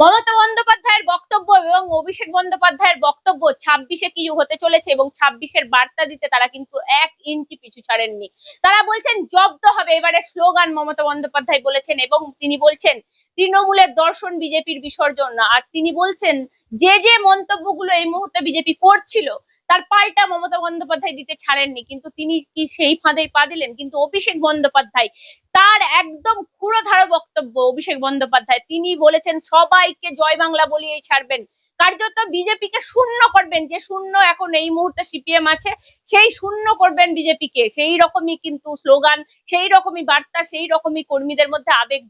মমতা বন্দ্যোপাধ্যায়ের বক্তব্য এবং অভিষেক বন্দ্যোপাধ্যায়ের বক্তব্য ছাব্বিশে কি হতে চলেছে এবং ছাব্বিশের বার্তা দিতে তারা কিন্তু এক ইঞ্চি পিছু ছাড়েননি। তারা বলছেন, জব্দ হবে। এবারে স্লোগান মমতা বন্দ্যোপাধ্যায় বলেছেন এবং তিনি বলছেন, তৃণমূলের দর্শন বিজেপির বিসর্জন। আর তিনি বলছেন, যে যে মন্তব্যগুলো এই মুহূর্তে বিজেপি করছিল তার পাল্টা মমতা বন্দ্যোপাধ্যায় দিতে ছাড়েননি, কিন্তু তিনি কি সেই ফাঁদে পা দিলেন? কিন্তু অভিষেক বন্দ্যোপাধ্যায়, তার একদম ক্ষুরধার বক্তব্য অভিষেক বন্দ্যোপাধ্যায়, তিনি বলেছেন, সবাইকে জয় বাংলা বলিয়েই ছাড়বেন। কার্যত বিজেপিকে শূন্য করবেন, যে শূন্য এখন এই মুহূর্তে সিপিএম আছে, সেই শূন্য করবেন বিজেপিকে। সেই রকমই কিন্তু স্লোগান, সেই রকমই বার্তা, সেই রকমই কর্মীদের মধ্যে আবেগ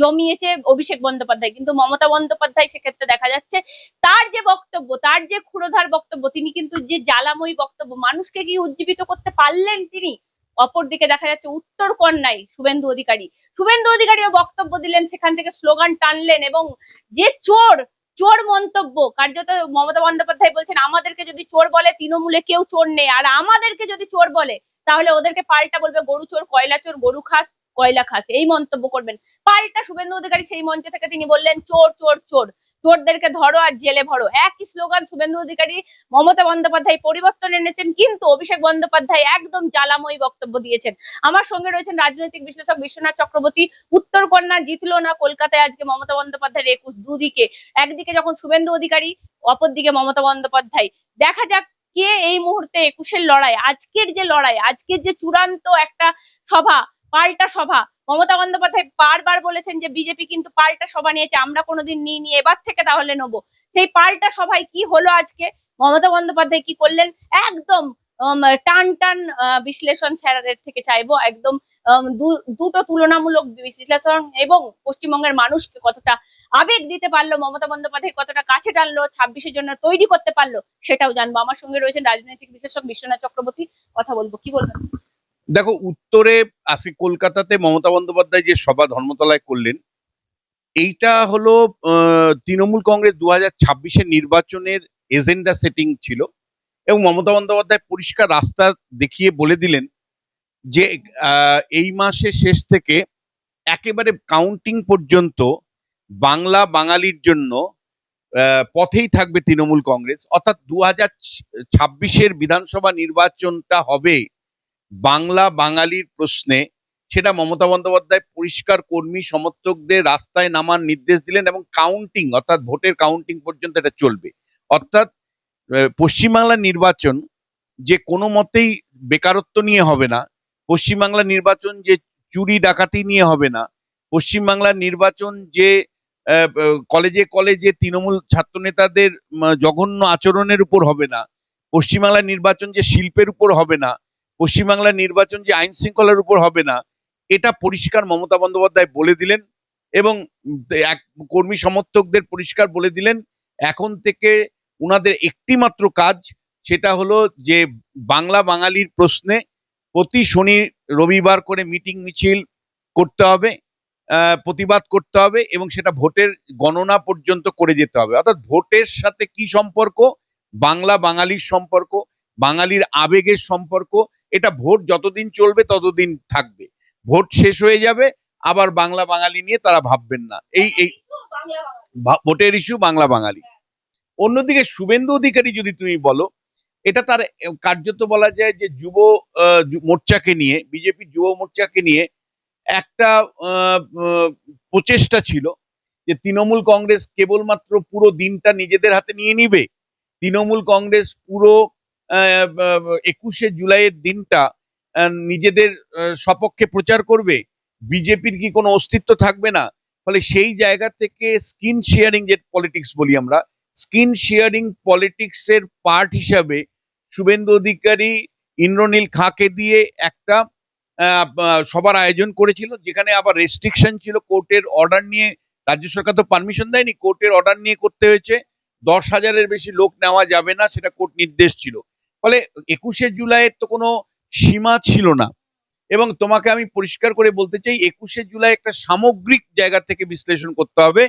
জমিয়েছে অভিষেক বন্দ্যোপাধ্যায়। কিন্তু মমতা বন্দ্যোপাধ্যায় সেক্ষেত্রে দেখা যাচ্ছে, তার যে বক্তব্য, তার যে ক্ষুরধার বক্তব্য, তিনি কিন্তু যে জ্বালাময়ী বক্তব্য, মানুষকে কি উজ্জীবিত করতে পারলেন তিনি? অপরদিকে দেখা যাচ্ছে উত্তর কন্যায় শুভেন্দু অধিকারী। শুভেন্দু অধিকারীও বক্তব্য দিলেন, সেখান থেকে স্লোগান টানলেন এবং যে চোর চোর মন্তব্য। কার্যত মমতা বন্দ্যোপাধ্যায় বলছেন, আমাদেরকে যদি চোর বলে, তৃণমূলে কেউ চোর নেই। আর আমাদেরকে যদি চোর বলে, তাহলে ওদেরকে পাল্টা বলবে, গরু চোর, কয়লা চোর, গরু খাস, কয়লা খাস। এই মন্তব্য করবেন। পাল্টা শুভেন্দু অধিকারী সেই মঞ্চ থেকে তিনি বললেন, চোর চোর চোর। চোরদেরকে ধরো আর জেলে ভরো। একই স্লোগান শুভেন্দু অধিকারী মমতা বন্দ্যোপাধ্যায় পরিবর্তন এনেছেন, কিন্তু অভিষেক বন্দ্যোপাধ্যায় একদম জ্বালাময়ী বক্তব্য দিয়েছেন। আমার সঙ্গে রয়েছেন রাজনৈতিক বিশ্লেষক বিশ্বনাথ চক্রবর্তী। উত্তর কন্যা জিতলো না কলকাতায় আজকে মমতা বন্দ্যোপাধ্যায়ের একুশ দুদিকে। একদিকে যখন শুভেন্দু অধিকারী, অপরদিকে মমতা বন্দ্যোপাধ্যায়। দেখা যাক কে এই মুহূর্তে একুশের লড়াই, আজকের যে লড়াই, আজকের যে চূড়ান্ত একটা সভা, পাল্টা সভা মমতা বন্দ্যোপাধ্যায় বারবার বলেছেন যে বিজেপি কিন্তু পাল্টা সভা নিয়েছে, আমরা কোনোদিন নিইনি, এবার থেকে তাহলে নেব। সেই পাল্টা সভায় কি হলো আজকে? মমতা বন্দ্যোপাধ্যায় কি করলেন? একদম টান টান বিশ্লেষণ স্যারের থেকে চাইব, একদম দুটো তুলনামূলক বিশ্লেষণ এবং পশ্চিমবঙ্গের মানুষকে কতটা আবেগ দিতে পারল, মমতা বন্দ্যোপাধ্যায় কতটা কাছে টানলো ছাব্বিশের জন্য তৈরি করতে পারল, সেটাও জানব। আমার সঙ্গে রয়েছেন রাজনৈতিক বিশ্লেষক বিশ্বনাথ চক্রবর্তী, কথা বলব, কি বলবেন? দেখো, উত্তরে আসি, কলকাতাতে মমতা বন্দ্যোপাধ্যায় যে সভা ধর্মতলায় করলেন, এইটা হলো তৃণমূল কংগ্রেস দু হাজার নির্বাচনের এজেন্ডা সেটিং ছিল এবং মমতা বন্দ্যোপাধ্যায় পরিষ্কার রাস্তা দেখিয়ে বলে দিলেন যে এই মাসের শেষ থেকে একেবারে কাউন্টিং পর্যন্ত বাংলা বাঙালির জন্য পথেই থাকবে তৃণমূল কংগ্রেস। অর্থাৎ দু হাজার বিধানসভা নির্বাচনটা হবে বাংলা বাঙালির প্রশ্নে সেটা মমতা বন্দ্যোপাধ্যায় পরিষ্কার কর্মী সমর্থকদের রাস্তায় নামার নির্দেশ দিলেন এবং কাউন্টিং অর্থাৎ ভোটের কাউন্টিং পর্যন্ত এটা চলবে। অর্থাৎ আহ, পশ্চিমবাংলার নির্বাচন যে কোনো মতেই বেকারত্ব নিয়ে হবে না পশ্চিমবাংলার নির্বাচন যে চুরি ডাকাতি নিয়ে হবে না পশ্চিমবাংলার নির্বাচন যে কলেজে কলেজে তৃণমূল ছাত্রনেতাদের জঘন্য আচরণের উপর হবে না পশ্চিমবাংলার নির্বাচন যে শিল্পের উপর হবে না পশ্চিমবাংলার নির্বাচন যে আইন শৃঙ্খলার উপর হবে না, এটা পরিষ্কার মমতা বন্দ্যোপাধ্যায় বলে দিলেন এবং এক কর্মী সমর্থকদের পরিষ্কার বলে দিলেন। এখন থেকে উনাদের একটি মাত্র কাজ সেটা হলো যে বাংলা বাঙালির প্রশ্নে প্রতি শনি রবিবার করে মিটিং মিছিল করতে হবে প্রতিবাদ করতে হবে এবং সেটা ভোটের গণনা পর্যন্ত করে যেতে হবে। অর্থাৎ ভোটের সাথে কি সম্পর্ক? বাংলা বাঙালির সম্পর্ক, বাঙালির আবেগের সম্পর্ক এটা ভোট যতদিন চলবে ততদিন থাকবে। ভোট শেষ হয়ে যাবে, আবার বাংলা বাঙালি নিয়ে তারা ভাববেন না। এই এই ভোটের ইস্যু বাংলা বাঙালি। অন্যদিকে শুভেন্দু অধিকারী যদি তুমি বলো, এটা তার কার্যত বলা যায় যে যুব মোর্চাকে নিয়ে, বিজেপি যুব মোর্চাকে নিয়ে একটা প্রচেষ্টা ছিল যে তৃণমূল কংগ্রেস কেবলমাত্র পুরো দিনটা নিজেদের হাতে নিয়ে নিবে। তৃণমূল কংগ্রেস পুরো একুশে জুলাইয়ের দিনটা নিজেদের সপক্ষে প্রচার করবে। বিজেপির কি কোনো অস্তিত্ব থাকবে না? ফলে সেই জায়গা থেকে স্কিন শেয়ারিং যে পলিটিক্স বলি আমরা, স্কিন শেয়ারিং পলিটিক্স এর পার্ট হিসাবে শুভেন্দু অধিকারী ইন্দ্রনীল খাঁকে দিয়ে একটা সবার আয়োজন করেছিল, যেখানে আবার রেস্ট্রিকশন ছিল কোর্টের অর্ডার নিয়ে। রাজ্য সরকার তো পারমিশন দেয়নি, কোর্টের অর্ডার নিয়ে করতে হয়েছে। দশ হাজারের বেশি লোক নেওয়া যাবে না, সেটা কোর্ট নির্দেশ ছিল। ফলে একুশে জুলাইয়ের তো কোনো সীমা ছিল না। এবং তোমাকে আমি পরিষ্কার করে বলতে চাই, একুশে জুলাই একটা সামগ্রিক জায়গা থেকে বিশ্লেষণ করতে হবে।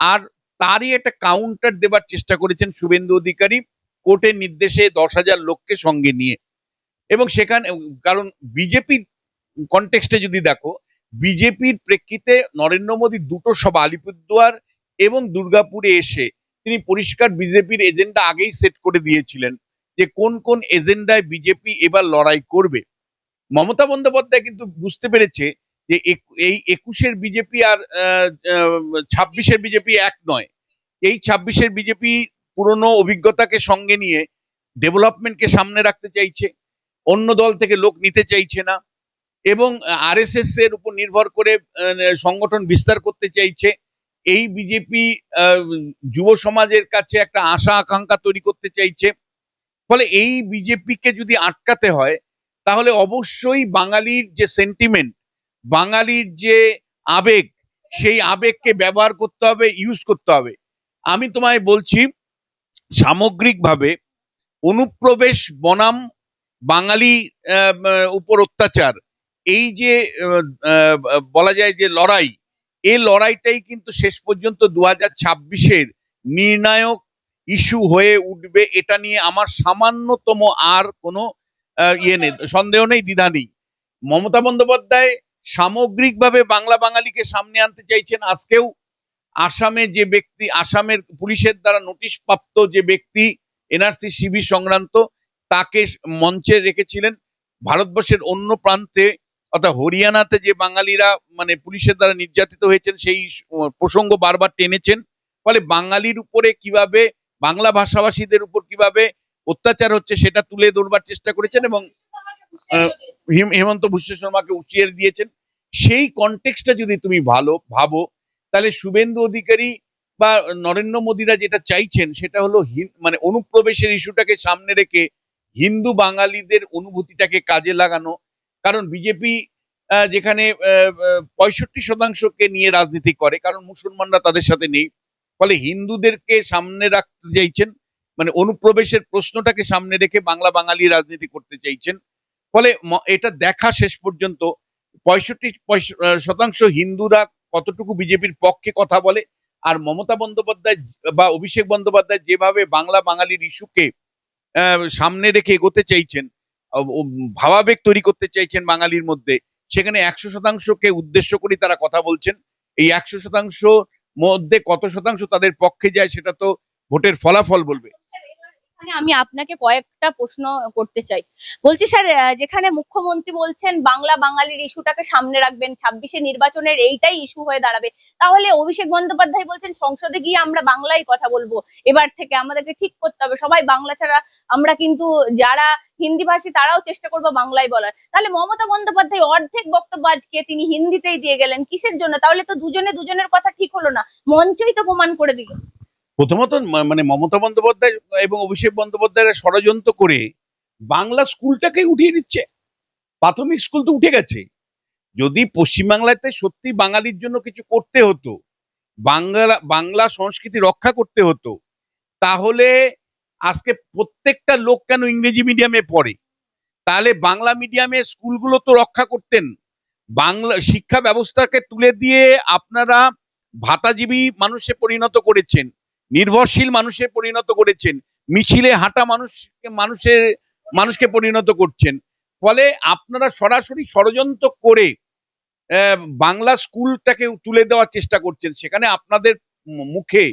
আর তারই একটা কাউন্টার দেবার চেষ্টা করেছেন শুভেন্দু অধিকারী কোর্টের নির্দেশে দশ হাজার লোককে সঙ্গে নিয়ে। এবং সেখানে, কারণ বিজেপি কনটেক্সটে যদি দেখো, বিজেপির প্রেক্ষিতে নরেন্দ্র মোদী দুটো সভা, আলিপুরদুয়ার এবং দুর্গাপুরে এসে তিনি পরিষ্কার বিজেপির এজেন্ডা আগেই সেট করে দিয়েছিলেন। যে কোন কোন এজেন্ডায় বিজেপি এবার লড়াই করবে। মমতা বন্দ্যোপাধ্যায় কিন্তু বুঝতে পেরেছে যে এই একুশের বিজেপি আর ছাব্বিশের বিজেপি এক নয়। এই ছাব্বিশের বিজেপি পুরনো অভিজ্ঞতাকে সঙ্গে নিয়ে ডেভেলপমেন্টকে সামনে রাখতে চাইছে, অন্য দল থেকে লোক নিতে চাইছে না এবং আরএসএস এর উপর নির্ভর করে সংগঠন বিস্তার করতে চাইছে। এই বিজেপি যুব সমাজের কাছে একটা আশা আকাঙ্ক্ষা তৈরি করতে চাইছে। ফলে এই বিজেপিকে যদি আটকাতে হয়, তাহলে অবশ্যই বাঙালির যে সেন্টিমেন্ট বাঙালির যে আবেগ, সেই আবেগকে ব্যবহার করতে হবে ইউজ করতে হবে। আমি তোমায় বলছি, সামগ্রিকভাবে অনুপ্রবেশ বনাম বাঙালি উপর অত্যাচার, এই যে বলা যায় যে লড়াই, এই লড়াইটাই কিন্তু শেষ পর্যন্ত দু হাজার নির্ণায়ক ইস্যু হয়ে উঠবে, এটা নিয়ে আমার সামান্যতম আর কোনো ইয়ে নেই, সন্দেহ নেই, দ্বিধা নেই। মমতা বন্দ্যোপাধ্যায় সামগ্রিকভাবে বাংলা বাঙালিকে সামনে আনতে চাইছেন, আজকেও আসামে যে ব্যক্তি, আসামের পুলিশের দ্বারা নোটিশ প্রাপ্ত যে ব্যক্তি, এনআরসি শিবির সংক্রান্ত, তাকে মঞ্চে রেখেছিলেন। ভারতবর্ষের অন্য প্রান্তে, অর্থাৎ হরিয়ানাতে যে বাঙালিরা মানে পুলিশের দ্বারা নির্যাতিত হয়েছেন, সেই প্রসঙ্গ বারবার টেনেছেন। ফলে বাঙালির উপরে কীভাবে বাংলা ভাষাভাষীদের উপর কীভাবে অত্যাচার হচ্ছে সেটা তুলে ধরবার চেষ্টা করেছেন এবং হেমন্ত বিশ্ব শর্মাকে উচিয়ে দিয়েছেন। সেই কনটেক্সটটা যদি তুমি ভালো, ভাবো, তাহলে শুভেন্দু অধিকারী বা নরেন্দ্র মোদীরা যেটা চাইছেন সেটা হলো মানে অনুপ্রবেশের ইস্যুটাকে সামনে রেখে হিন্দু বাঙালিদের অনুভূতিটাকে কাজে লাগানো। কারণ বিজেপি যেখানে পঁয়ষট্টি শতাংশকে নিয়ে রাজনীতি করে, কারণ মুসলমানরা তাদের সাথে নেই। ফলে হিন্দুদেরকে সামনে রাখতে চাইছেন মানে অনুপ্রবেশের প্রশ্নটাকে সামনে রেখে বাংলা বাঙালি রাজনীতি করতে চাইছেন। ফলে এটা দেখা শেষ পর্যন্ত পঁয়ষট্টি শতাংশ হিন্দুরা কতটুকু বিজেপির পক্ষে কথা বলে, আর মমতা বন্দ্যোপাধ্যায় বা অভিষেক বন্দ্যোপাধ্যায় যেভাবে বাংলা বাঙালির ইস্যুকে সামনে রেখে এগোতে চাইছেন ভাবাবেগ তৈরি করতে চাইছেন বাঙালির মধ্যে, সেখানে একশো শতাংশকে উদ্দেশ্য করে তারা কথা বলছেন। এই একশো শতাংশ মধ্যে কত শতাংশ তাদের পক্ষে যায় সেটা তো ভোটের ফলাফল বলবে। এখানে আমি আপনাকে কয়েকটা প্রশ্ন করতে চাই। বলছি স্যার যেখানে মুখ্যমন্ত্রী বলছেন, বাংলা বাঙালির ইস্যুটাকে সামনে রাখবেন, ছাব্বিশে নির্বাচনের এইটাই ইস্যু হয়ে দাঁড়াবে। তাহলে অভিষেক বন্দ্যোপাধ্যায় বলছেন, সংসদে গিয়ে আমরা বাংলায় কথা বলব। এবার থেকে আমাদেরকে ঠিক করতে হবে, সবাই বাংলা ছাড়া আমরা কিন্তু যারা হিন্দি ভাষী, তারাও চেষ্টা করব বাংলায় বলার। তাহলে মমতা বন্দ্যোপাধ্যায় অর্ধেক বক্তব্য আজকে তিনি হিন্দিতেই দিয়ে গেলেন, কিসের জন্য? তাহলে তো দুজনে দুজনের কথা ঠিক হলো না। মঞ্চই তো প্রমাণ করে দিল। প্রথমত মানে মমতা বন্দ্যোপাধ্যায় এবং অভিষেক বন্দ্যোপাধ্যায়ের ষড়যন্ত্র করে বাংলা স্কুলটাকে উঠিয়ে দিচ্ছে। প্রাথমিক স্কুল তো উঠে গেছে। যদি পশ্চিমবাংলাতে সত্যি বাঙালির জন্য কিছু করতে হতো, বাংলা বাংলা সংস্কৃতি রক্ষা করতে হতো, তাহলে আজকে প্রত্যেকটা লোক কেন ইংরেজি মিডিয়ামে পড়ে? তাহলে বাংলা মিডিয়ামে স্কুলগুলো তো রক্ষা করতেন। বাংলা শিক্ষা ব্যবস্থাকে তুলে দিয়ে আপনারা ভাতাজীবী মানুষে পরিণত করেছেন। নির্ভরশীল মানুষে পরিণত করেছেন। মিছিলে হাঁটা মানুষকে, মানুষের, মানুষকে পরিণত করছেন। ফলে আপনারা সরাসরি ষড়যন্ত্র করে বাংলা স্কুলটাকে তুলে দেওয়ার চেষ্টা করছেন। সেখানে আপনাদের মুখে,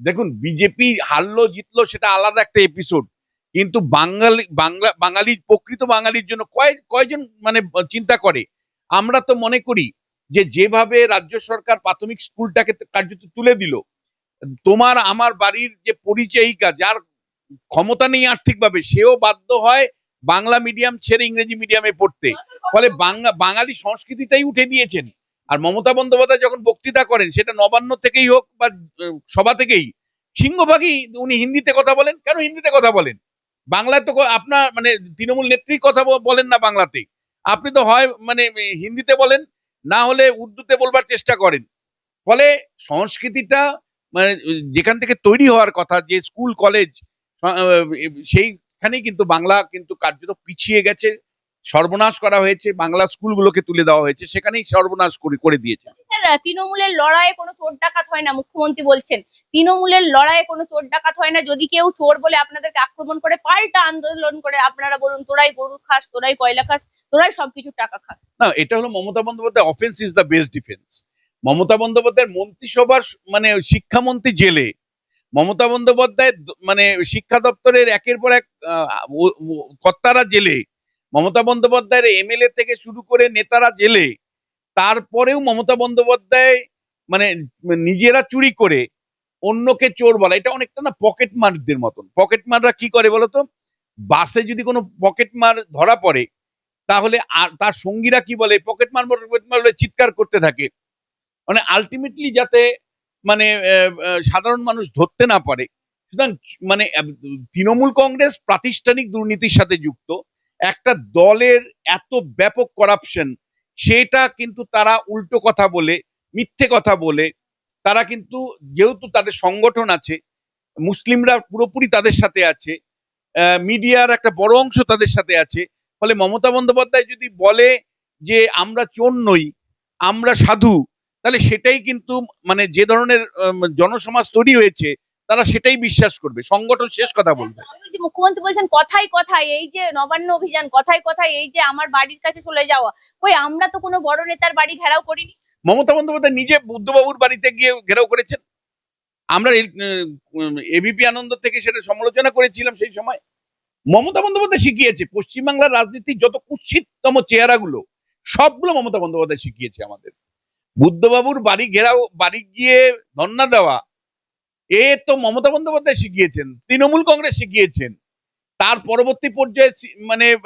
দেখুন, বিজেপি হারলো, জিতলো, সেটা আলাদা একটা এপিসোড কিন্তু বাঙালি, বাংলা বাঙালি প্রকৃত বাঙালির জন্য কয়, কয়জন মানে চিন্তা করে? আমরা তো মনে করি যে, যেভাবে রাজ্য সরকার প্রাথমিক স্কুলটাকে কার্যত তুলে দিল তোমার আমার বাড়ির যে পরিচয়িকা, যার ক্ষমতা নেই আর্থিকভাবে, সেও বাধ্য হয় বাংলা মিডিয়াম ছেড়ে ইংরেজি মিডিয়ামে পড়তে। ফলে বাংলা, বাঙালি সংস্কৃতিটাই উঠে দিয়েছেন। আর মমতা বন্দ্যোপাধ্যায় যখন বক্তৃতা করেন, সেটা নবান্ন থেকেই হোক বা সভা থেকেই, সিংহভাগই উনি হিন্দিতে কথা বলেন। কেন হিন্দিতে কথা বলেন? বাংলায় তো আপনার মানে তৃণমূল নেত্রী কথা বলেন না বাংলাতে। আপনি তো হয় মানে হিন্দিতে বলেন, না হলে উর্দুতে বলবার চেষ্টা করেন। ফলে সংস্কৃতিটা মানে যেখান থেকে তৈরি হওয়ার কথা যে স্কুল কলেজ সেইখানেই কিন্তু বাংলা কিন্তু কার্যত পিছিয়ে গেছে সর্বনাশ করা হয়েছে বাংলা স্কুলগুলোকে তুলে দেওয়া হয়েছে সেখানেই সর্বনাশ করে করে দিয়েছে। তৃণমূলের লড়াইয়ে কোনো চোর ডাকাত হয় না মুখ্যমন্ত্রী বলছেন। তৃণমূলের লড়াইয়ে কোনো চোর ডাকাত হয় না যদি কেউ চোর বলে আপনাদেরকে আক্রমণ করে পাল্টা আন্দোলন করে আপনারা বলুন তোরাই গরু খাস তোরাই কয়লা খাস তোরাই সবকিছু টাকা খাস। না এটা হলো Mamata Bandyopadhyay offence is the best defence Mamata বন্দ্যোপাধ্যায়ের মন্ত্রিসভার মানে শিক্ষামন্ত্রী জেলে। মমতা বন্দ্যোপাধ্যায় মানে শিক্ষা দপ্তরের একের পর এক কর্তারা জেলে। মমতা বন্দ্যোপাধ্যায়ের এমএলএ থেকে শুরু করে নেতারা জেলে। তারপরেও মমতা বন্দ্যোপাধ্যায় মানে নিজেরা চুরি করে, অন্যকে চোর বলা। এটা অনেকটা না পকেট মারদের মতন। পকেট মাররা কি করে বলতো বাসে যদি কোনো পকেট মার ধরা পড়ে, তাহলে আর তার সঙ্গীরা কি বলে? পকেট মার পকেট মার চিৎকার করতে থাকে। মানে আলটিমেটলি যাতে মানে সাধারণ মানুষ ধরতে না পারে। সুতরাং মানে তৃণমূল কংগ্রেস প্রাতিষ্ঠানিক দুর্নীতির সাথে যুক্ত। একটা দলের এত ব্যাপক করাপশন সেটা কিন্তু তারা উল্টো কথা বলে, মিথ্যে কথা বলে। তারা কিন্তু, যেহেতু তাদের সংগঠন আছে, মুসলিমরা পুরোপুরি তাদের সাথে আছে মিডিয়ার একটা বড় অংশ তাদের সাথে আছে। ফলে মমতা বন্দ্যোপাধ্যায় যদি বলে যে আমরা চোর নই, আমরা সাধু তাহলে সেটাই কিন্তু মানে যে ধরনের জনসমাজ তৈরি হয়েছে তারা সেটাই বিশ্বাস করবে। সংগঠন শেষ কথা বলবে। মুখ্যমন্ত্রী বলছেন কথাই কথাই এই যে নবান্ন অভিযান কথাই কথাই এই যে আমার বাড়ির কাছে চলে যাওয়া কই আমরা তো কোনো বড় নেতার বাড়ি ঘেরাও করিনি? মমতা বন্দ্যোপাধ্যায় নিজে বুদ্ধবাবুর বাড়িতে গিয়ে ঘেরাও করেছেন? আমরা এবিপি আনন্দ থেকে সেটা সমালোচনা করেছিলাম সেই সময়। মমতা বন্দ্যোপাধ্যায় শিখিয়েছে পশ্চিমবাংলার রাজনীতির যত কুৎসিততম চেহারাগুলো সবগুলো মমতা বন্দ্যোপাধ্যায় শিখিয়েছে আমাদের। বুদ্ধবাবুর বাড়ি ঘেরাও, বাড়ি গিয়ে ধর্ণা দেওয়া, এ তো মমতা বন্দ্যোপাধ্যায় শিখিয়েছেন, তৃণমূল কংগ্রেস শিখিয়েছেন। তার পরবর্তী পর্যায়ে মানে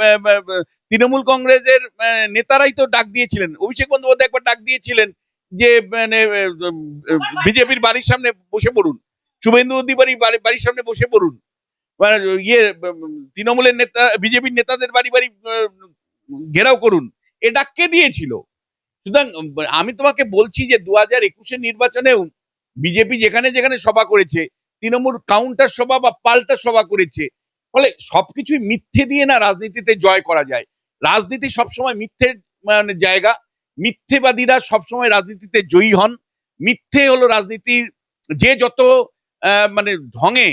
তৃণমূল কংগ্রেসের নেতারাই তো ডাক দিয়েছিলেন। অভিষেক বন্দ্যোপাধ্যায় একবার ডাক দিয়েছিলেন যে মানে বিজেপির বাড়ির সামনে বসে পড়ুন, শুভেন্দু অধিকারী বাড়ি- বাড়ির সামনে বসে পড়ুন। ইয়ে তৃণমূলের নেতা, বিজেপির নেতাদের বাড়ি বাড়ি ঘেরাও করুন। এ ডাক কে দিয়েছিল? সুতরাং আমি তোমাকে বলছি যে দু হাজার একুশের নির্বাচনেও বিজেপি যেখানে যেখানে সভা করেছে, তৃণমূল কাউন্টার সভা বা পাল্টা সভা করেছে, ফলে সবকিছুই মিথ্যে দিয়ে না রাজনীতিতে জয় করা যায়। রাজনীতি সবসময় মিথ্যের মানে জায়গা, মিথ্যেবাদীরা সবসময় রাজনীতিতে জয়ী হন। মিথ্যে হলো রাজনীতির যে যত মানে ঢঙে,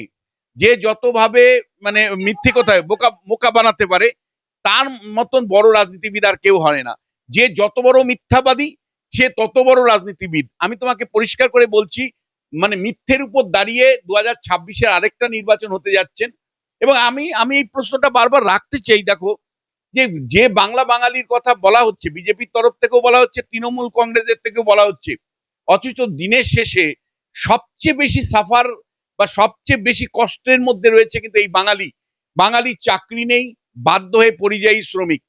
যে যতভাবে মানে মিথ্যে কথায় বোকা বোকা বানাতে পারে, তার মতন বড় রাজনীতিবিদ আর কেউ হয় না। যে যত বড় মিথ্যাবাদী, সে তত বড় রাজনীতিবিদ। আমি তোমাকে পরিষ্কার করে বলছি মানে মিথ্যের উপর দাঁড়িয়ে দু হাজার ছাব্বিশের আরেকটা নির্বাচন হতে যাচ্ছেন। এবং আমি আমি এই প্রশ্নটা বারবার রাখতে চাই, দেখো, যে যে বাংলা বাঙালির কথা বলা হচ্ছে, বিজেপির তরফ থেকেও বলা হচ্ছে, তৃণমূল কংগ্রেসের থেকেও বলা হচ্ছে, অথচ দিনের শেষে সবচেয়ে বেশি সাফার বা সবচেয়ে বেশি কষ্টের মধ্যে রয়েছে কিন্তু এই বাঙালি। বাঙালির চাকরি নেই, বাধ্য হয়ে পরিযায়ী শ্রমিক।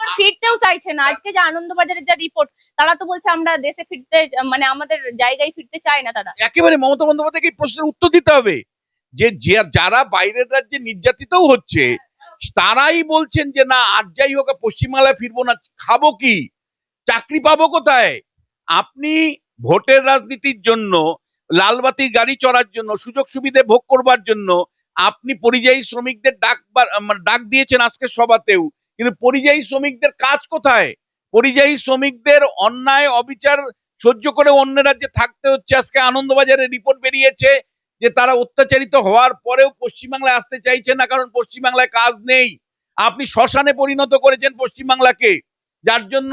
আবার ফিরতেও চাইছে না। আজকে যে আনন্দবাজারের যা রিপোর্ট তারা তো বলছে আমরা দেশে ফিরতে মানে আমাদের জায়গায় ফিরতে চায় না তারা। একেবারে মমতা বন্দ্যোপাধ্যায়কে প্রশ্নের উত্তর দিতে হবে। যে যারা বাইরের রাজ্যে নির্যাতিতও হচ্ছে, তারাই বলছেন যে, না আর যাই হোক পশ্চিমবাংলায় ফিরবো না। খাব কি? চাকরি পাবো কোথায়? আপনি ভোটের রাজনীতির জন্য, লালবাতি গাড়ি চড়ার জন্য, সুযোগ সুবিধে ভোগ করবার জন্য, আপনি পরিযায়ী শ্রমিকদের ডাক মানে ডাক দিয়েছেন আজকে সভাতেও কিন্তু পরিযায়ী শ্রমিকদের কাজ কোথায়? পরিযায়ী শ্রমিকদের অন্যায়, অবিচার সহ্য করে অন্য রাজ্যে থাকতে হচ্ছে। আজকে আনন্দবাজারে রিপোর্ট বেরিয়েছে যে তারা অত্যাচারিত হওয়ার পরেও পশ্চিমবাংলায় আসতে চাইছে না, কারণ পশ্চিমবাংলায় কাজ নেই। আপনি শ্মশানে পরিণত করেছেন পশ্চিমবাংলাকে, যার জন্য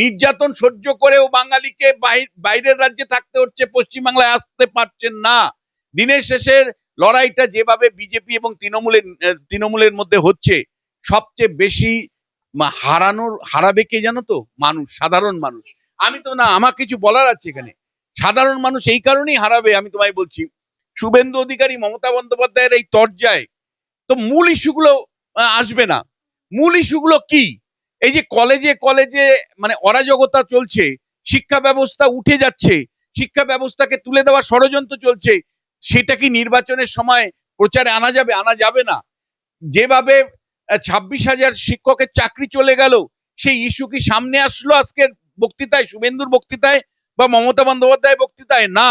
নির্যাতন সহ্য করেও বাঙালিকে বাইরের রাজ্যে থাকতে হচ্ছে, পশ্চিমবাংলায় আসতে পারছেন না। দিনের শেষের লড়াইটা যেভাবে বিজেপি এবং তৃণমূলের তৃণমূলের মধ্যে হচ্ছে সবচেয়ে বেশি হারানোর, হারাবে কে জানো তো? মানুষ, সাধারণ মানুষ। আমি তো না, আমার কিছু বলার আছে এখানে। সাধারণ মানুষ এই কারণেই হারাবে, আমি তোমায় বলছি। শুভেন্দু অধিকারী মমতা বন্দ্যোপাধ্যায়ের এই তর্জায় তো মূল ইস্যুগুলো আসবে না। মূল ইস্যুগুলো কি? এই যে কলেজে কলেজে মানে অরাজকতা চলছে, শিক্ষা ব্যবস্থা উঠে যাচ্ছে, শিক্ষা ব্যবস্থাকে তুলে দেওয়ার ষড়যন্ত্র চলছে, সেটা কি নির্বাচনের সময় প্রচারে আনা যাবে আনা যাবে না? যেভাবে ছাব্বিশ হাজার শিক্ষকের চাকরি চলে গেল। সেই ইস্যু কি সামনে আসলো আজকের বক্তৃতায়, শুভেন্দুর বক্তৃতায় বা মমতা বন্দ্যোপাধ্যায় বক্তৃতায়? না।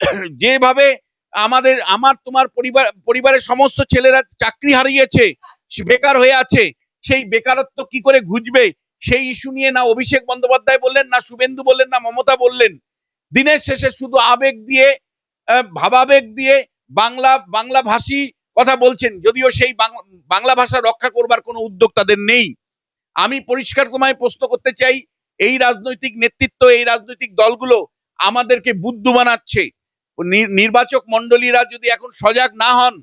যেভাবে আমাদের, আমার, তোমার পরিবার, পরিবারের সমস্ত ছেলেরা চাকরি হারিয়েছে বেকার হয়ে আছে, সেই বেকারত্ব কি করে ঘুজবে সেই ইস্যু নিয়ে না অভিষেক বন্দ্যোপাধ্যায় বললেন, না শুভেন্দু বললেন, না মমতা বললেন। দিনের শেষে শুধু আবেগ দিয়ে ভাবাবেগ দিয়ে বাংলা বাংলা ভাষী কথা বলছেন, যদিও সেই বাংলা ভাষা রক্ষা করবার কোনো উদ্যোগ তাদের নেই। আমি পরিষ্কার তোমায় প্রশ্ন করতে চাই, এই রাজনৈতিক নেতৃত্ব, এই রাজনৈতিক দলগুলো আমাদেরকে বুদ্ধ বানাচ্ছে। নির্বাচক মন্ডলীরা যদি এখন সজাগ না হন,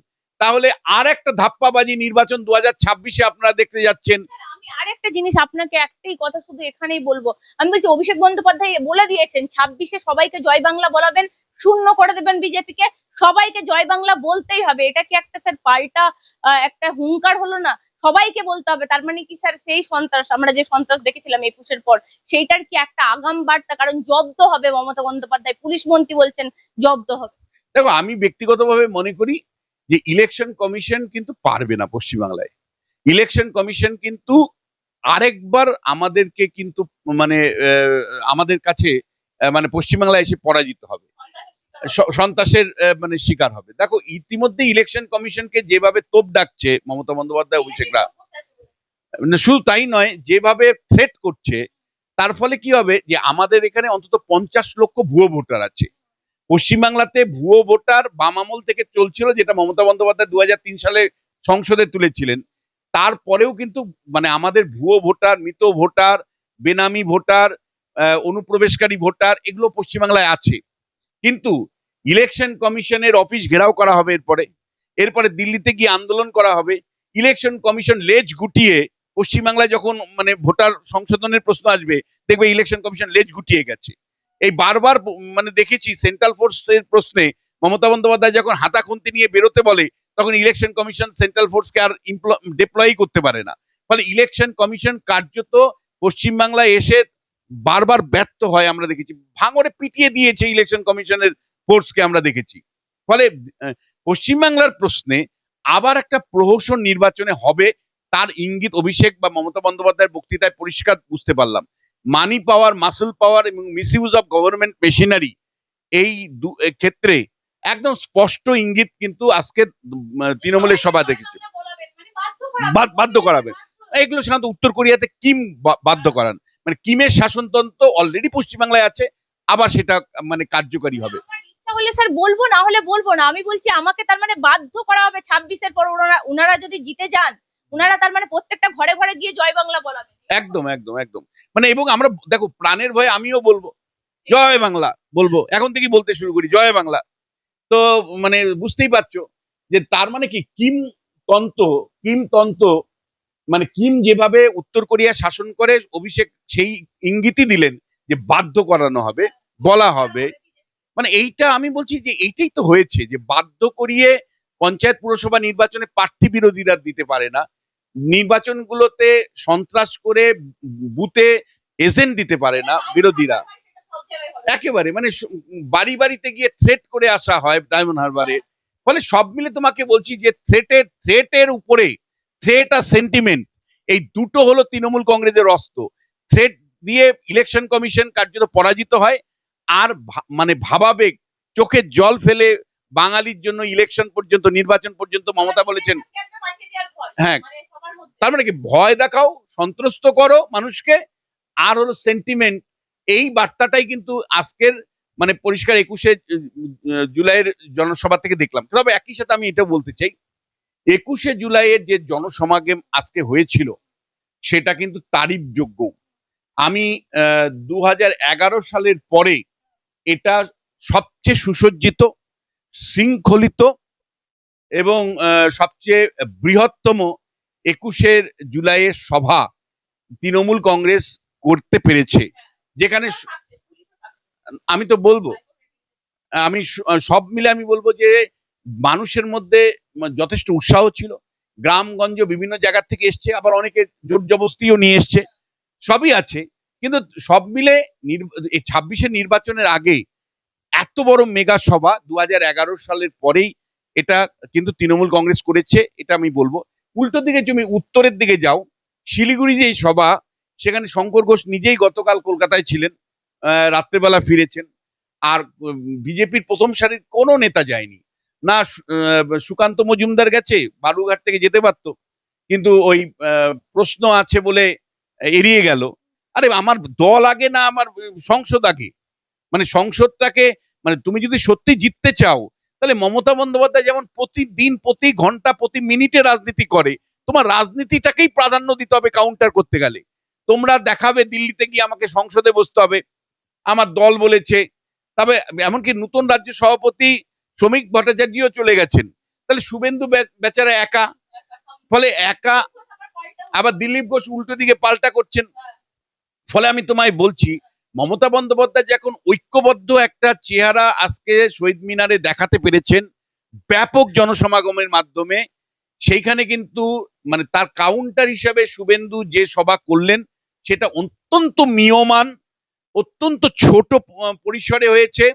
তাহলে আর একটা ধাপ্পাবাজি নির্বাচন দু হাজার ছাব্বিশে আপনারা দেখতে যাচ্ছেন। আমি আরেকটা জিনিস আপনাকে একটাই কথা শুধু এখানেই বলব। আমি বলছি, অভিষেক বন্দ্যোপাধ্যায় বলে দিয়েছেন, ছাব্বিশে সবাইকে জয় বাংলা বলাবেন, শূন্য করে দেবেন বিজেপিকে। সবাইকে জয় বাংলা বলতেই হবে। এটা কি একটা স্যার পাল্টা একটা হুঙ্কার হলো না? সবাইকে বলতে হবে। তার মানে কি স্যার সেই সন্ত্রাস, আমরা যে সন্ত্রাস দেখেছিলাম একুশের পর, সেইটার কি একটা আগাম বার্তা? কারণ জব্দ হবে মমতা বন্দ্যোপাধ্যায়। পুলিশ মন্ত্রী বলছেন জব্দ হবে। দেখো, আমি ব্যক্তিগতভাবে মনে করি যে ইলেকশন কমিশন কিন্তু পারবে না পশ্চিমবাংলায়। ইলেকশন কমিশন কিন্তু আরেকবার আমাদেরকে কিন্তু মানে আমাদের কাছে মানে পশ্চিমবাংলায় এসে পরাজিত হবে। সন্ত্রাসের মানে শিকার হবে। দেখো, ইতিমধ্যে ইলেকশন কমিশনকে যেভাবে তোপ ডাকছে মমতা বন্দ্যোপাধ্যায় অভিষেকরা মানে শুধু তাই নয়, যেভাবে থ্রেট করছে, তার ফলে কি হবে যে আমাদের এখানে অন্তত পঞ্চাশ লক্ষ ভুয়ো ভোটার আছে। পশ্চিমবাংলাতে ভুয়ো ভোটার বাম আমল থেকে চলছিল, যেটা মমতা বন্দ্যোপাধ্যায় দু হাজার তিন সালে সংসদে তুলেছিলেন। তারপরেও কিন্তু মানে আমাদের ভুয়ো ভোটার, মৃত ভোটার, বেনামি ভোটার অনুপ্রবেশকারী ভোটার, এগুলো পশ্চিমবাংলায় আছে। কিন্তু ইলেকশন কমিশনের অফিস ঘেরাও করা হবে এরপরে। এরপরে দিল্লিতে গিয়ে আন্দোলন করা হবে। ইলেকশন কমিশন লেজ গুটিয়ে পশ্চিমবাংলায় যখন মানে ভোটার সংশোধনের প্রশ্ন আসবে, দেখবে ইলেকশন কমিশন লেজ গুটিয়ে গেছে। এই বারবার মানে দেখেছি সেন্ট্রাল ফোর্সের প্রশ্নে মমতা বন্দ্যোপাধ্যায় যখন হাতা খুন্তি নিয়ে বেরোতে বলে, তখন ইলেকশন কমিশন সেন্ট্রাল ফোর্সকে আর ডিপ্লয় করতে পারে না। ফলে ইলেকশন কমিশন কার্যত পশ্চিমবাংলায় এসে বারবার ব্যর্থ হয় আমরা দেখেছি। ভাঙড়ে পিটিয়ে দিয়েছে ইলেকশন কমিশনের ফোর্সকে আমরা দেখেছি। ফলে পশ্চিমবাংলার প্রশ্নে আবার একটা প্রহসন নির্বাচনে হবে তার ইঙ্গিত অভিষেক বা মমতা বন্দ্যোপাধ্যায়ের বক্তৃতায় পরিষ্কার বুঝতে পারলাম। মানি পাওয়ার মাসল পাওয়ার এবং মিসইউজ অফ গভর্নমেন্ট মেশিনারি এই দু- ক্ষেত্রে একদম স্পষ্ট ইঙ্গিত কিন্তু আজকে তৃণমূলের সভা দেখেছে। বাধ্য করাবে। এগুলো সাধারণত উত্তর কোরিয়াতে কিম বাধ্য করান। মানে কিমের শাসনতন্ত্র অলরেডি পশ্চিমবাংলায় আছে আবার সেটা মানে কার্যকারী হবে। আমার ইচ্ছা হলে স্যার বলব না হলে বলব না। আমি বলছি আমাকে তার মানে বাধ্য করা হবে ছাব্বিশের পর ওনারা ওনারা যদি জিতে যান ওনারা তার মানে প্রত্যেকটা ঘরে ঘরে গিয়ে জয় বাংলা বলাবে। একদম একদম একদম। মানে এবং আমরা দেখো প্রাণের ভয়ে আমিও বলব জয় বাংলা বলব। এখন থেকেই বলতে শুরু করি জয় বাংলা। তো মানে বুঝতেই পারছ যে তার মানে কি? কিম তন্ত্র কিম তন্ত্র মানে কিম যেভাবে উত্তর কোরিয়া শাসন করে, অভিষেক সেই ইঙ্গিতই দিলেন যে বাধ্য করানো হবে, বলা হবে। মানে এইটা আমি বলছি যে এইটাই তো হয়েছে যে বাধ্য করিয়ে পঞ্চায়েত পুরসভা নির্বাচনে প্রার্থী বিরোধীরা দিতে পারে না। নির্বাচনগুলোতে সন্ত্রাস করে বুথে এজেন্ট দিতে পারে না বিরোধীরা। একেবারে মানে বাড়ি বাড়িতে গিয়ে থ্রেট করে আসা হয় ডায়মন্ড হারবারে ফলে সব মিলে তোমাকে বলছি যে থ্রেটের থ্রেটের উপরে থ্রেট আর সেন্টিমেন্ট এই দুটো হলো তৃণমূল কংগ্রেসের অস্ত্র। থ্রেট দিয়ে ইলেকশন কমিশন কার্যত পরাজিত হয় আর মানে ভাবাবেগ চোখের জল ফেলে বাঙালির জন্য ইলেকশন পর্যন্ত, নির্বাচন পর্যন্ত মমতা বলেছেন। হ্যাঁ। তার মানে কি? ভয় দেখাও, সন্ত্রস্ত করো মানুষকে। আর হলো সেন্টিমেন্ট এই বার্তাটাই কিন্তু আজকের মানে পরিষ্কার একুশে জুলাইয়ের জনসভা থেকে দেখলাম। তবে একই সাথে আমি এটা বলতে চাই একুশে জুলাইয়ের যে জনসমাগম আজকে হয়েছিল, সেটা কিন্তু তারিফযোগ্য। আমি দু সালের পরে এটা সবচেয়ে সুসজ্জিত, শৃঙ্খলিত এবং সবচেয়ে বৃহত্তম একুশের জুলাইয়ের সভা তৃণমূল কংগ্রেস করতে পেরেছে। যেখানে আমি তো বলব, আমি সব মিলে আমি বলব যে মানুষের মধ্যে যথেষ্ট উৎসাহ ছিল। গ্রামগঞ্জ বিভিন্ন জায়গা থেকে এসছে, আবার অনেকে জোর জবস্তিও নিয়ে এসছে। সবই আছে, কিন্তু সব মিলে এই ছাব্বিশের নির্বাচনের আগে এত বড় মেগা সভা দু হাজার এগারো সালের পরেই এটা কিন্তু তৃণমূল কংগ্রেস করেছে, এটা আমি বলব। উল্টো দিকে তুমি উত্তরের দিকে যাও, শিলিগুড়ি যে সভা, সেখানে শঙ্কর ঘোষ নিজেই গতকাল কলকাতায় ছিলেন রাত্রেবেলা ফিরেছেন। আর বিজেপির প্রথম সারির কোনো নেতা যায়নি। না সুকান্ত মজুমদার গেছে বালুঘাট থেকে যেতে পারতো। কিন্তু ওই প্রশ্ন আছে বলে এড়িয়ে গেল। আরে, আমার দল আগে না আমার সংসদ আগে? মানে সংসদটাকে মানে তুমি যদি সত্যি জিততে চাও, তাহলে মমতা বন্দ্যোপাধ্যায় যেমন প্রতিদিন, প্রতি ঘণ্টা, প্রতি মিনিটে রাজনীতি করে, তোমার রাজনীতিটাকেই প্রাধান্য দিতে হবে কাউন্টার করতে গেলে। তোমরা দেখাবে, দিল্লিতে গিয়ে আমাকে সংসদে বসতে হবে। আমার দল বলেছে। তবে এমনকি নতুন রাজ্য সভাপতি শ্রমিক ভট্টাচার্যও চলে গেছেন। তাহলে শুভেন্দু বেচারা একা। ফলে একা আবার দিলীপ ঘোষ উল্টো দিকে পাল্টা করছেন। ফলে আমি তোমায় বলছি, মমতা বন্দ্যোপাধ্যায় যে এখন ঐক্যবদ্ধ একটা চেহারা আজকে শহীদ মিনারে দেখাতে পেরেছেন ব্যাপক জনসমাগমের মাধ্যমে, সেইখানে কিন্তু মানে তার কাউন্টার হিসাবে শুভেন্দু যে সভা করলেন, সেটা অত্যন্ত মিয়মান, অত্যন্ত ছোট পরিসরে হয়েছে।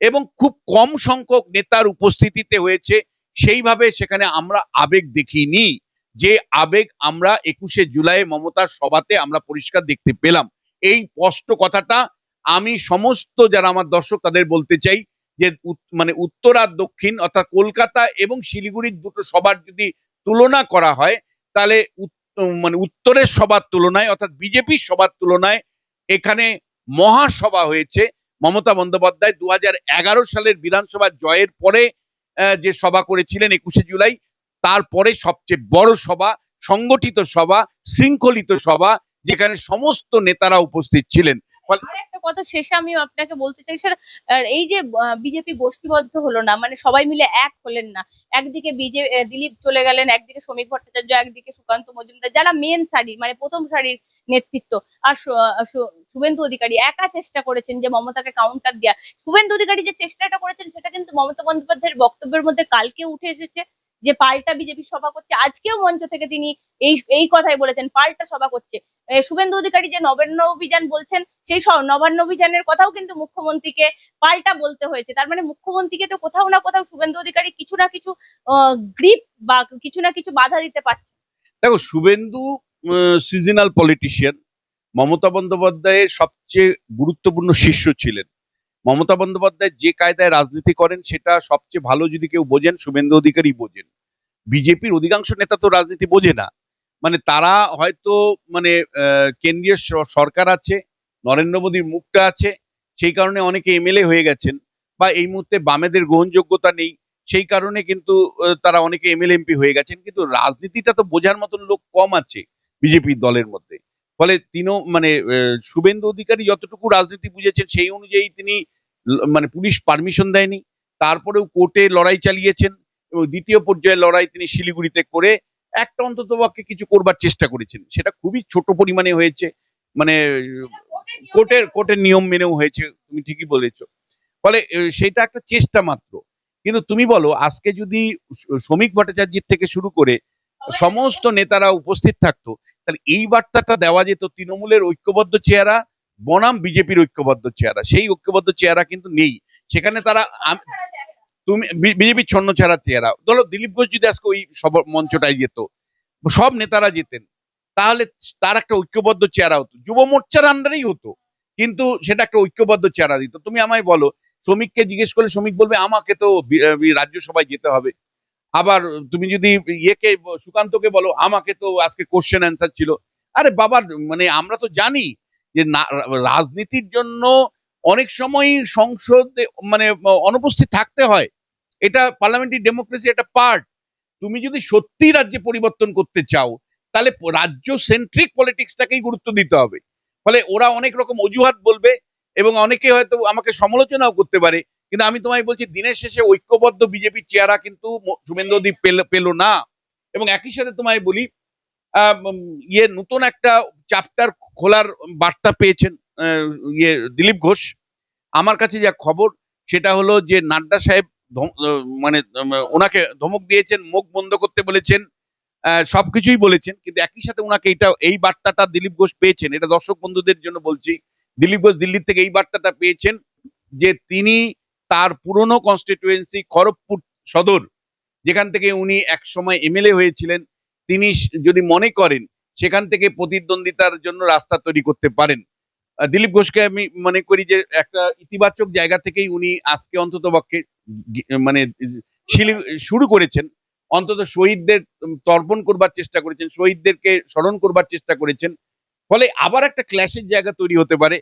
এবং খুব কম সংখ্যক নেতার উপস্থিতিতে হয়েছে, সেইভাবে সেখানে আমরা আবেগ দেখিনি যে আবেগ আমরা একুশে জুলাই মমতার সভাতে আমরা পরিষ্কার দেখতে পেলাম। এই স্পষ্ট কথাটা আমি সমস্ত যারা আমার দর্শক তাদের বলতে চাই যে মানে উত্তর আর দক্ষিণ অর্থাৎ কলকাতা এবং শিলিগুড়ির দুটো সবার যদি তুলনা করা হয়, তাহলে মানে উত্তরের সবার তুলনায় অর্থাৎ বিজেপির সবার তুলনায় এখানে মহাসভা হয়েছে। মমতা বন্দ্যোপাধ্যায় দু হাজার এগারো সালের বিধানসভা জয়ের পরে যে সভা করেছিলেন একুশে জুলাই, তারপরে সবচেয়ে বড় সভা, সংগঠিত সভা, শৃঙ্খলিত সভা, যেখানে সমস্ত নেতারা উপস্থিত ছিলেন। একটা কথা শেষে আপনাকে বলতে চাই এই যে বিজেপি গোষ্ঠীবদ্ধ হলো না মানে সবাই মিলে এক হলেন না। একদিকে দিলীপ চলে গেলেন, একদিকে শ্রমিক একদিকে সুকান্ত মজুমদার, যারা মেন সারির মানে প্রথম সারির নেতৃত্ব। আর শুভেন্দু অধিকারী একা চেষ্টা করেছেন যে মমতাকে কাউন্টার দেওয়া শুভেন্দু অধিকারী যে চেষ্টাটা করেছেন, সেটা কিন্তু মমতা বন্দ্যোপাধ্যায়ের বক্তব্যের মধ্যে কালকে উঠে এসেছে যে পাল্টা বিজেপি সভা করছে। আজকেও মঞ্চ থেকে তিনি এই এই কথাই বলেছেন, পাল্টা সভা করছে। শুভেন্দু অধিকারী যে নবান্ন অভিযান বলছেন, সেই নবান্ন অভিযানের কথাও কিন্তু মুখ্যমন্ত্রীকে পাল্টা বলতে হয়েছে। তার মানে মুখ্যমন্ত্রীকে তো কোথাও না কোথাও শুভেন্দু অধিকারী কিছু না কিছু গ্রিপ বা কিছু না কিছু বাধা দিতে পারছে। দেখো, শুভেন্দু সিজনাল পলিটিশিয়ান মমতা বন্দ্যোপাধ্যায়ের সবচেয়ে গুরুত্বপূর্ণ শিষ্য ছিলেন। মমতা বন্দ্যোপাধ্যায় যে কায়দায় রাজনীতি করেন, সেটা সবচেয়ে ভালো যদি কেউ বোঝেন, শুভেন্দু অধিকারী বোঝেন। বিজেপির অধিকাংশ নেতা তো রাজনীতি বোঝে না। মানে তারা হয়তো মানে কেন্দ্রীয় সরকার আছে, নরেন্দ্র মোদীর মুখটা আছে, সেই কারণে অনেকে এমএলএ হয়ে গেছেন বা এই মুহূর্তে বামেদের গ্রহণযোগ্যতা নেই, সেই কারণে কিন্তু তারা অনেকে এমএলএ, এমপি হয়ে গেছেন। কিন্তু রাজনীতিটা তো বোঝার মতন লোক কম আছে বিজেপি দলের মধ্যে। ফলে তিনও মানে শুভেন্দু অধিকারী যতটুকু রাজনীতি বুঝেছেন সেই অনুযায়ী তিনি মানে পুলিশ পারমিশন দেয়নি। তারপরেও কোর্টে লড়াই চালিয়েছেন এবং দ্বিতীয় পর্যায়ে লড়াই তিনি শিলিগুড়িতে করে একটা অন্তত পক্ষে কিছু করবার চেষ্টা করেছেন। সেটা খুবই ছোট পরিমাণে হয়েছে। মানে কোর্টের কোর্টের নিয়ম মেনেও হয়েছে তুমি ঠিকই বলেছ। ফলে সেটা একটা চেষ্টা মাত্র। কিন্তু তুমি বলো আজকে যদি শ্রমিক ভট্টাচার্যের থেকে শুরু করে সমস্ত নেতারা উপস্থিত থাকতো তাহলে এই বার্তাটা দেওয়া যেত তৃণমূলের ঐক্যবদ্ধ চেহারা, বনাম বিজেপির ঐক্যবদ্ধ চেহারা। সেই ঐক্যবদ্ধ চেহারা কিন্তু নেই। সেখানে তারা তুমি বিজেপির ছন্ন ছাড়া চেহারা। ধরো দিলীপ ঘোষ যদি আজকে ওই সব মঞ্চটায় যেত, সব নেতারা যেতেন, তাহলে তার একটা ঐক্যবদ্ধ চেহারা হতো। যুব মোর্চার আন্ডারেই হতো, কিন্তু সেটা একটা ঐক্যবদ্ধ চেহারা দিত। তুমি আমায় বলো, শ্রমিককে জিজ্ঞেস করলে শ্রমিক বলবে, আমাকে তো রাজ্যসভায় যেতে হবে। আবার তুমি যদি ইয়েকে সুকান্তকে বলো, আমাকে তো আজকে কোশ্চেন অ্যান্সার ছিল। আরে বাবার মানে আমরা তো জানি যে রাজনীতির জন্য অনেক সময় সংসদে মানে অনুপস্থিত থাকতে হয়। এটা পার্লামেন্টারি ডেমোক্রেসি একটা পার্ট। তুমি যদি সত্যি রাজ্যে পরিবর্তন করতে চাও, তাহলে রাজ্য সেন্ট্রিক পলিটিক্সটাকেই গুরুত্ব দিতে হবে। ফলে ওরা অনেক রকম অজুহাত বলবে এবং অনেকে হয়তো আমাকে সমালোচনাও করতে পারে, কিন্তু আমি তোমায় বলছি, দিনের শেষে ঐক্যবদ্ধ বিজেপির চেহারা কিন্তু শুভেন্দু অধিক পেল না। এবং একই সাথে তোমায় বলি ইয়ে নতুন একটা চ্যাপ্টার খোলার বার্তা পেয়েছেন ইয়ে দিলীপ ঘোষ। আমার কাছে যা খবর, সেটা হলো যে নাড্ডা সাহেব মানে ওনাকে ধমক দিয়েছেন, মুখ বন্ধ করতে বলেছেন সবকিছুই বলেছেন, কিন্তু একই সাথে ওনাকে এটা, এই বার্তাটা দিলীপ ঘোষ পেয়েছেন, এটা দর্শক বন্ধুদের জন্য বলছি। দিলীপ ঘোষ দিল্লির থেকে এই বার্তাটা পেয়েছেন যে তিনি তার পুরনো কনস্টিটিউয়েন্সি খড়গপুর সদর, যেখান থেকে উনি এক সময় এমএলএ হয়েছিলেন, তিনি যদি মনে করেন, সেখান থেকে প্রতিদ্বন্দ্বিতার জন্য রাস্তা তৈরি করতে পারেন। দিলীপ ঘোষকে আমি মনে করি যে একটা ইতিবাচক জায়গা থেকেই উনি আজকে অন্তত পক্ষে মানে শুরু করেছেন। অন্তত শহীদদের তর্পণ করবার চেষ্টা করেছেন, শহীদদেরকে স্মরণ করবার চেষ্টা করেছেন। ফলে আবার একটা ক্ল্যাশের জায়গা তৈরি হতে পারে।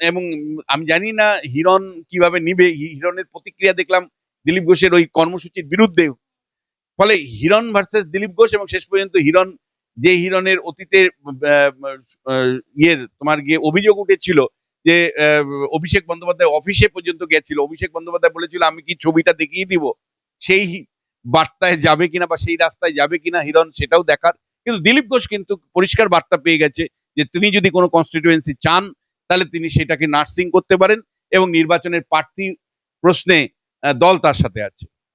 এবং আমি জানি না হিরণ কীভাবে নিবে। হিরণের প্রতিক্রিয়া দেখলাম দিলীপ ঘোষের ওই কর্মসূচির বিরুদ্ধে। ফলে হিরণ ভার্সেস দিলীপ ঘোষ এবং শেষ পর্যন্ত হিরণ যে হিরণের অতীতে আহ, আহ, ইয়ের তোমার গিয়ে অভিযোগ উঠেছিল যে অভিষেক বন্দ্যোপাধ্যায় অফিসে পর্যন্ত গেছিল। অভিষেক বন্দ্যোপাধ্যায় বলেছিল আমি কি ছবিটা দেখিয়ে দিব? সেই বার্তায় যাবে কিনা বা সেই রাস্তায় যাবে কিনা হিরণ সেটাও দেখার কিন্তু দিলীপ ঘোষ কিন্তু পরিষ্কার বার্তা পেয়ে গেছে যে তিনি যদি কোনো কনস্টিটুয়েন্সি চান, তাহলে তিনি সেটাকে নার্সিং করতে পারেন এবং নির্বাচনের প্রার্থী প্রশ্নে দল তার সাথে আছে।